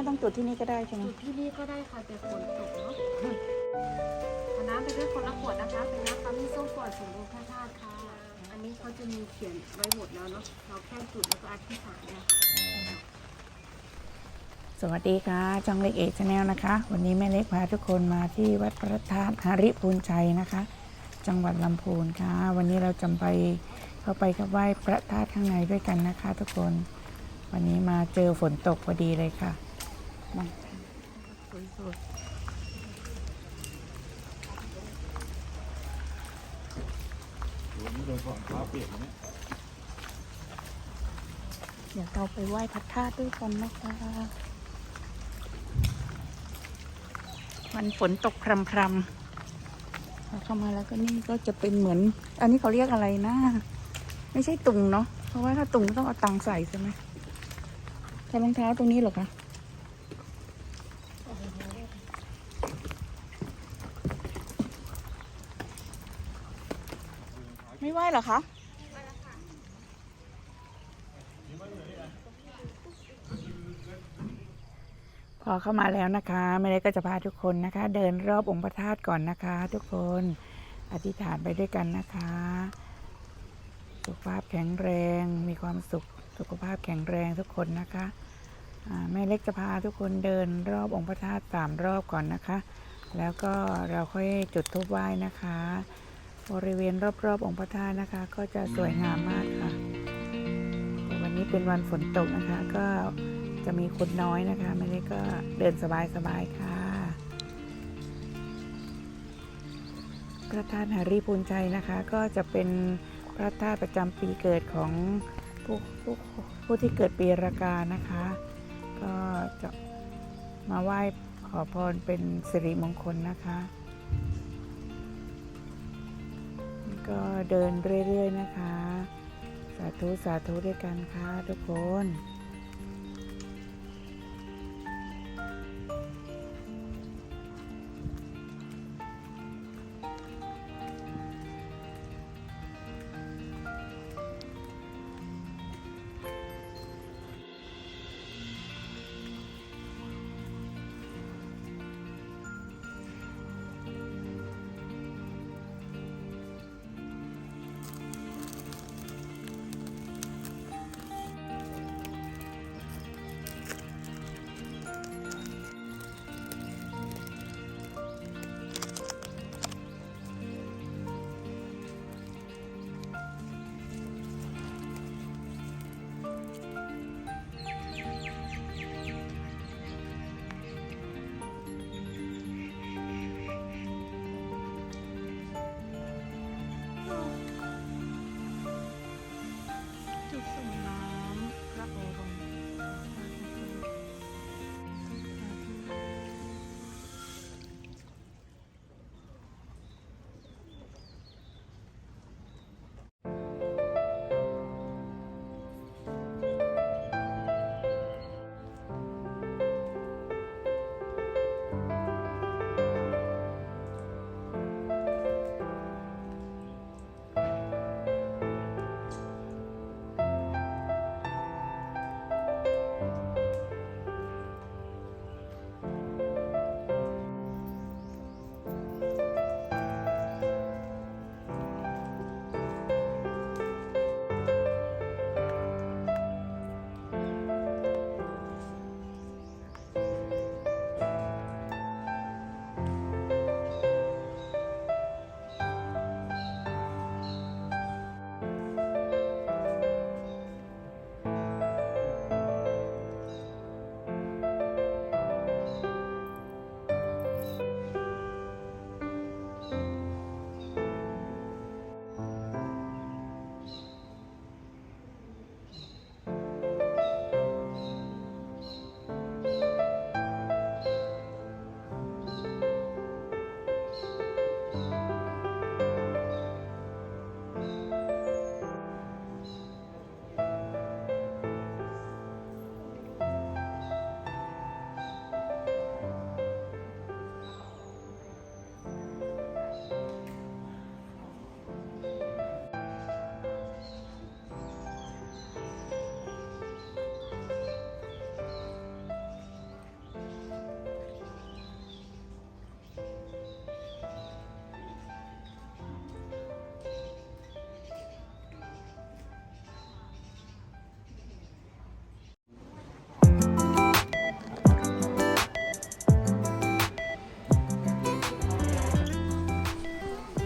ไม่ต้องจุดที่นี่ก็ได้ใช่ไหม จุดที่นี่ก็ได้ค่ะแต่ฝนตกเนาะเอาน้ำไปด้วยคนละขวดนะคะ เป็นน้ำปั๊มส้มปล่อยสมบูรณ์พระธาตุค่ะ อันนี้เขาจะมีเขียนไว้หมดแล้วเนาะ เราแค่จุดแล้วก็อธิษฐานเนี่ยค่ะสวัสดีค่ะช่องเล็กเอกชาแนลนะคะ วันนี้แม่เล็กพาทุกคนมาที่วัดพระธาตุหาริพูนชัยนะคะ จังหวัดลำพูนค่ะ วันนี้เราจะไปเข้าไปกับไหว้พระธาตุข้างในด้วยกันนะคะ ทุกคน วันนี้มาเจอฝนตกพอดีเลยค่ะ มาสวยๆโดนของเท้าเปียกเนี้ยเดี๋ยวเราไปไหว้พระธาตุด้วยกันนะคะ มันฝนตกพรำพรำๆเราเข้ามาแล้วก็นี่ก็จะเป็นเหมือน อันนี้เขาเรียกอะไรนะ ไม่ใช่ตุงเนาะ เพราะว่าถ้าตุงต้องเอาตังใส่ใช่ไหมใส่รองเท้าตรงนี้หรอคะ ไม่ไหวเหรอคะพอเข้ามาแล้วนะคะไม่ได้ก็จะพาทุกคนนะคะ เดินรอบองค์พระธาตุก่อนนะคะ ทุกคนอธิษฐานไปด้วยกันนะคะ สุขภาพแข็งแรง มีความสุขสุขภาพแข็งแรงทุกคนนะคะแม่เล็กจะพาทุกคนเดินรอบองค์พระธาตุสามรอบก่อนนะคะ แล้วก็เราค่อยจุดธูปไหว้นะคะ บริเวณรอบๆองค์พระธาตุนะคะ ก็จะสวยงามมากค่ะวันนี้เป็นวันฝนตกนะคะ ก็จะมีคนน้อยนะคะไม่ได้ก็เดินสบายๆค่ะ พระธาตุหารีพูนชัยนะคะ ก็จะเป็นพระธาตุประจำปีเกิดของผู้ผู้ผู้ที่เกิดปีรากานะคะ ก็จะมาไหว้ขอพรเป็นสิริมงคลนะคะ ก็เดินเรื่อย ๆ นะคะ สาธุ สาธุด้วยกันค่ะทุกคนน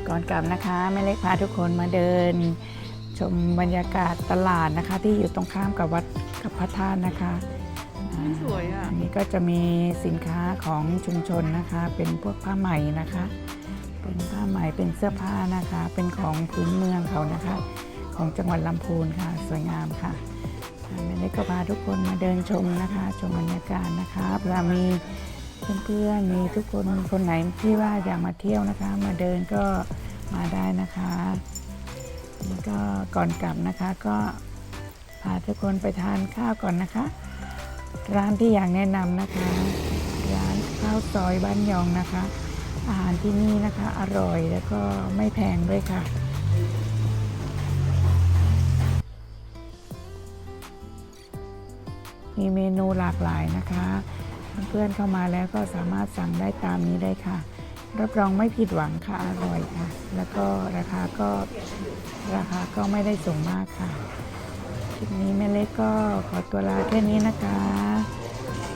ก่อนกลับนะคะแม่เล็กพาทุกคนมาเดิน ชมบรรยากาศตลาดนะคะ ที่อยู่ตรงข้ามกับวัดกับพระธาตุนะคะอ่าสวยอะอันนี้ก็จะมีสินค้าของชุมชนนะคะ เป็นพวกผ้าไหมนะคะ เป็นผ้าไหมเป็นเสื้อผ้านะคะ เป็นของพื้นเมืองเขานะคะ ของจังหวัดลำพูนค่ะ สวยงามค่ะอ่าแม่เล็กก็พาทุกคนมาเดินชมนะคะ ชมบรรยากาศนะคะเวลามี เพื่อนๆมีทุกคนคนไหนที่ว่าอยากมาเที่ยวนะคะ มาเดินก็มาได้นะคะนี่ก็ก่อนกลับนะคะก็พาทุกคนไปทานข้าวก่อนนะคะ ร้านที่อยากแนะนำนะคะ ร้านข้าวซอยบ้านยองนะคะ อาหารที่นี่นะคะอร่อยแล้วก็ไม่แพงด้วยค่ะมีเมนูหลากหลายนะคะ เพื่อนๆเข้ามาแล้วก็สามารถสั่งได้ตามนี้ได้ค่ะ รับรองไม่ผิดหวังค่ะอร่อยค่ะ แล้วก็ราคาก็ราคาก็ไม่ได้สูงมากค่ะคลิปนี้แม่เล็กก็ขอตัวลาแค่นี้นะคะ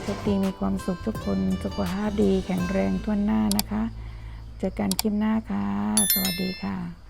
โชคดีมีความสุขทุกคนสุขภาพดีแข็งแรงทั่วหน้านะคะ เจอกันคลิปหน้าค่ะ สวัสดีค่ะ